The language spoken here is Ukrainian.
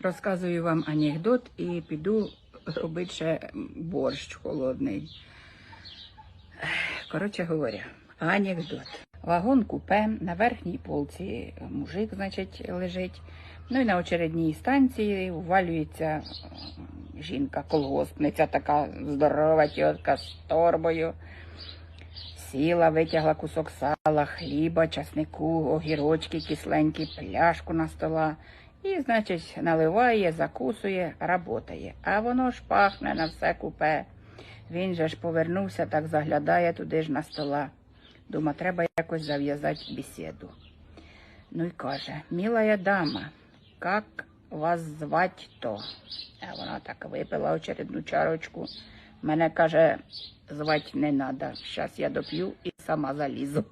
Розказую вам анекдот і піду робити ще борщ холодний. Коротше говоря, анекдот. Вагон купе на верхній полці мужик, значить, лежить. Ну і на очередній станції увалюється жінка, колгоспниця, така здорова тітка з торбою. Сіла, витягла кусок сала, хліба, часнику, огірочки кисленькі, пляшку на стола. І, значить, наливає, закусує, работає. А воно ж пахне на все купе. Він же ж повернувся, так заглядає туди ж на стола. Дума, треба якось зав'язати бесіду. Ну і каже, милая дама, как вас звать то? А вона так випила очередну чарочку. Мене каже, звать не надо. Щас я доп'ю і сама залізу.